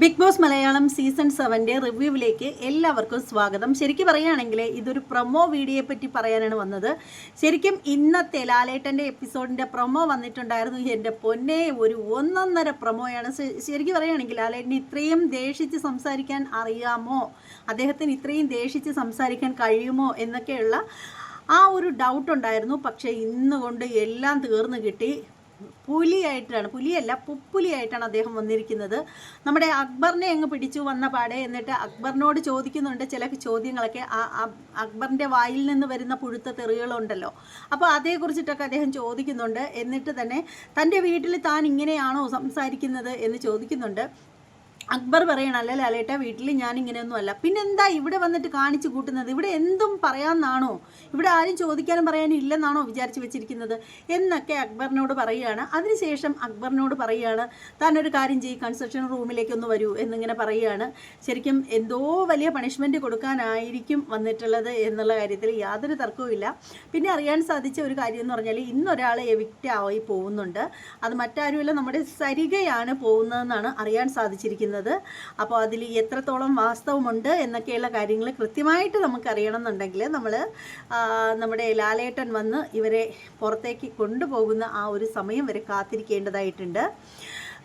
Big boss Malayalam season സെവന്റെ റിവ്യൂവിലേക്ക് എല്ലാവർക്കും സ്വാഗതം. ശരിക്കും പറയുകയാണെങ്കിൽ ഇതൊരു പ്രൊമോ വീഡിയോയെ പറ്റി പറയാനാണ് വന്നത്. ശരിക്കും ഇന്നത്തെ ലാലേട്ടന്റെ എപ്പിസോഡിന്റെ പ്രൊമോ വന്നിട്ടുണ്ടായിരുന്നു. എന്റെ പൊന്നെ ഒരു ഒന്നൊന്നര പ്രൊമോയാണ്. ശരിക്കും പറയുകയാണെങ്കിൽ ലാലേട്ടന് ഇത്രയും ദേഷിച്ച് സംസാരിക്കാൻ അറിയാമോ? അദ്ദേഹത്തിന് ഇത്രയും ദേഷിച്ച് സംസാരിക്കാൻ കഴിയുമോ എന്നൊക്കെയുള്ള ആ ഒരു ഡൗട്ട് ഉണ്ടായിരുന്നു. പക്ഷേ ഇന്നുകൊണ്ട് എല്ലാം തീർന്നു കിട്ടി. പുലിയായിട്ടാണ് പുലിയല്ല പുപ്പുലിയായിട്ടാണ് അദ്ദേഹം വന്നിരിക്കുന്നത്. നമ്മുടെ അക്ബറിനെ അങ്ങ് പിടിച്ചു വന്ന പാടെ എന്നിട്ട് അക്ബറിനോട് ചോദിക്കുന്നുണ്ട് ചില ചോദ്യങ്ങളൊക്കെ. ആ അക്ബറിന്റെ വായിൽ നിന്ന് വരുന്ന പുഴുത്ത തെറികളുണ്ടല്ലോ. അപ്പോൾ അതേക്കുറിച്ചിട്ടൊക്കെ അദ്ദേഹം ചോദിക്കുന്നുണ്ട്. എന്നിട്ട് തന്നെ തന്റെ വീട്ടിൽ താൻ ഇങ്ങനെയാണോ സംസാരിക്കുന്നത്? എന്ന് ചോദിക്കുന്നുണ്ട്. അക്ബർ പറയണം അല്ല ലാലേട്ട വീട്ടിൽ ഞാൻ ഇങ്ങനെയൊന്നും അല്ല. പിന്നെന്താ ഇവിടെ വന്നിട്ട് കാണിച്ചു കൂട്ടുന്നത്? ഇവിടെ എന്തും പറയാമെന്നാണോ ഇവിടെ ആരും ചോദിക്കാനും പറയാനും ഇല്ലെന്നാണോ വിചാരിച്ചു വെച്ചിരിക്കുന്നത്? എന്നൊക്കെ അക്ബറിനോട് പറയുകയാണ്. അതിനുശേഷം അക്ബറിനോട് പറയുകയാണ് താനൊരു കാര്യം ചെയ്യും കൺസ്ട്രക്ഷൻ റൂമിലേക്കൊന്ന് വരൂ എന്നിങ്ങനെ പറയുകയാണ്. ശരിക്കും എന്തോ വലിയ പണിഷ്മെന്റ് കൊടുക്കാനായിരിക്കും വന്നിട്ടുള്ളത് എന്നുള്ള കാര്യത്തിൽ യാതൊരു തർക്കവുമില്ല പിന്നെ അറിയാൻ സാധിച്ച ഒരു കാര്യം എന്ന് പറഞ്ഞാൽ ഇന്നൊരാൾ എവിക്റ്റ് ആയി പോകുന്നുണ്ട്. അത് മറ്റാരുമല്ല നമ്മുടെ സരികയാണ് പോകുന്നതെന്നാണ് അറിയാൻ സാധിച്ചിരിക്കുന്നത്. അപ്പോൾ അതിൽ എത്രത്തോളം വാസ്തവമുണ്ട് എന്നൊക്കെയുള്ള കാര്യങ്ങൾ കൃത്യമായിട്ട് നമുക്കറിയണം എന്നുണ്ടെങ്കിൽ നമ്മൾ നമ്മുടെ ലാലേട്ടൻ വന്ന് ഇവരെ പുറത്തേക്ക് കൊണ്ടുപോകുന്ന ആ ഒരു സമയം വരെ കാത്തിരിക്കേണ്ടതായിട്ടുണ്ട്.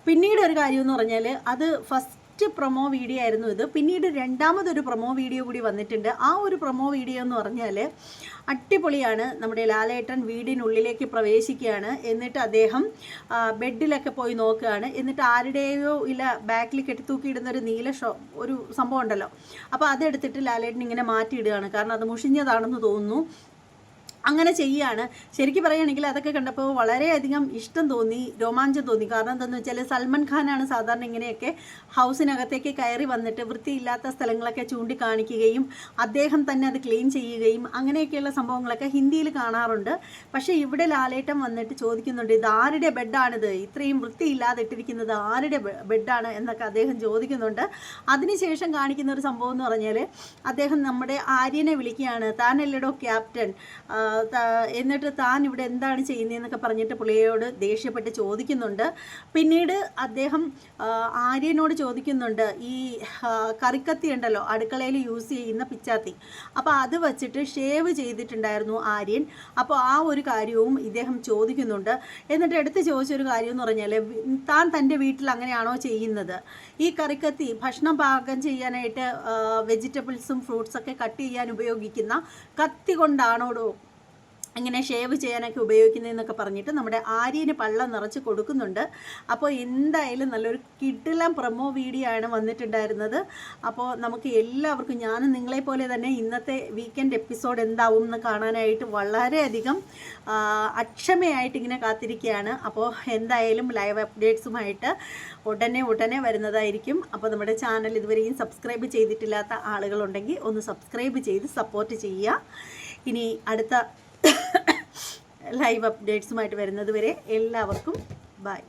പിന്നീട് ഒരു കാര്യം എന്ന് പറഞ്ഞാൽ അത് ഫസ്റ്റ് പ്രൊമോ വീഡിയോ ആയിരുന്നു ഇത്. പിന്നീട് രണ്ടാമതൊരു പ്രൊമോ വീഡിയോ കൂടി വന്നിട്ടുണ്ട്. ആ ഒരു പ്രൊമോ വീഡിയോ എന്ന് പറഞ്ഞാൽ അടിപൊളിയാണ്. നമ്മുടെ ലാലേട്ടൻ വീടിനുള്ളിലേക്ക് പ്രവേശിക്കുകയാണ്. എന്നിട്ട് അദ്ദേഹം ബെഡിലൊക്കെ പോയി നോക്കുകയാണ്. എന്നിട്ട് ആരുടെയോ ഇല്ല ബാക്കിൽ കെട്ടിത്തൂക്കിയിടുന്ന ഒരു നീല ഷോ ഒരു സംഭവം ഉണ്ടല്ലോ. അപ്പോൾ അതെടുത്തിട്ട് ലാലേട്ടൻ ഇങ്ങനെ മാറ്റിയിടുകയാണ്. കാരണം അത് മുഷിഞ്ഞതാണെന്ന് തോന്നുന്നു. അങ്ങനെ ചെയ്യുകയാണ് ശരിക്കും പറയുകയാണെങ്കിൽ അതൊക്കെ കണ്ടപ്പോൾ വളരെയധികം ഇഷ്ടം തോന്നി രോമാഞ്ചം തോന്നി. കാരണം എന്താണെന്ന് വെച്ചാൽ സൽമാൻ ഖാനാണ് സാധാരണ ഇങ്ങനെയൊക്കെ ഹൗസിനകത്തേക്ക് കയറി വന്നിട്ട് വൃത്തിയില്ലാത്ത സ്ഥലങ്ങളൊക്കെ ചൂണ്ടിക്കാണിക്കുകയും അദ്ദേഹം തന്നെ അത് ക്ലീൻ ചെയ്യുകയും അങ്ങനെയൊക്കെയുള്ള സംഭവങ്ങളൊക്കെ ഹിന്ദിയിൽ കാണാറുണ്ട്. പക്ഷേ ഇവിടെ ലാലേട്ടം വന്നിട്ട് ചോദിക്കുന്നുണ്ട് ഇത് ആരുടെ ബെഡാണിത്? ഇത്രയും വൃത്തിയില്ലാതെ ഇട്ടിരിക്കുന്നത് ആരുടെ ബെഡാണ്? എന്നൊക്കെ അദ്ദേഹം ചോദിക്കുന്നുണ്ട്. അതിനുശേഷം കാണിക്കുന്ന ഒരു സംഭവം എന്ന് പറഞ്ഞാൽ അദ്ദേഹം നമ്മുടെ ആര്യനെ വിളിക്കുകയാണ് താനല്ലടോ ക്യാപ്റ്റൻ? എന്നിട്ട് താൻ ഇവിടെ എന്താണ് ചെയ്യുന്നതെന്നൊക്കെ പറഞ്ഞിട്ട് പുള്ളിയോട് ദേഷ്യപ്പെട്ട് ചോദിക്കുന്നുണ്ട്. പിന്നീട് അദ്ദേഹം ആര്യനോട് ചോദിക്കുന്നുണ്ട് ഈ കറിക്കത്തി ഉണ്ടല്ലോ അടുക്കളയിൽ യൂസ് ചെയ്യുന്ന പിച്ചാത്തി. അപ്പോൾ അത് വച്ചിട്ട് ഷേവ് ചെയ്തിട്ടുണ്ടായിരുന്നു ആര്യൻ. അപ്പോൾ ആ ഒരു കാര്യവും ഇദ്ദേഹം ചോദിക്കുന്നുണ്ട്. എന്നിട്ട് എടുത്ത് ചോദിച്ചൊരു കാര്യം എന്ന് പറഞ്ഞാൽ താൻ തന്റെ വീട്ടിൽ അങ്ങനെയാണോ ചെയ്യുന്നത്? ഈ കറിക്കത്തി ഭക്ഷണം പാകം ചെയ്യാനായിട്ട് വെജിറ്റബിൾസും ഫ്രൂട്ട്സൊക്കെ കട്ട് ചെയ്യാൻ ഉപയോഗിക്കുന്ന കത്തി കൊണ്ടാണോടോ ഇങ്ങനെ ഷേവ് ചെയ്യാനൊക്കെ ഉപയോഗിക്കുന്നതെന്നൊക്കെ പറഞ്ഞിട്ട് നമ്മുടെ ആര്യന് പള്ളം നിറച്ച് കൊടുക്കുന്നുണ്ട്. അപ്പോൾ എന്തായാലും നല്ലൊരു കിടിലം പ്രൊമോ വീഡിയോ ആണ് വന്നിട്ടുണ്ടായിരുന്നത്. അപ്പോൾ നമുക്ക് എല്ലാവർക്കും ഞാനും നിങ്ങളെ പോലെ തന്നെ ഇന്നത്തെ വീക്കെൻഡ് എപ്പിസോഡ് എന്താവും എന്ന് കാണാനായിട്ട് വളരെയധികം അക്ഷമയായിട്ട് ഇങ്ങനെ കാത്തിരിക്കുകയാണ്. അപ്പോൾ എന്തായാലും ലൈവ് അപ്ഡേറ്റ്സുമായിട്ട് ഉടനെ ഉടനെ വരുന്നതായിരിക്കും. അപ്പോൾ നമ്മുടെ ചാനൽ ഇതുവരെയും സബ്സ്ക്രൈബ് ചെയ്തിട്ടില്ലാത്ത ആളുകളുണ്ടെങ്കിൽ ഒന്ന് സബ്സ്ക്രൈബ് ചെയ്ത് സപ്പോർട്ട് ചെയ്യുക. ഇനി അടുത്ത ലൈവ് അപ്ഡേറ്റ്സുമായിട്ട് വരുന്നത് വരെ എല്ലാവർക്കും ബൈ.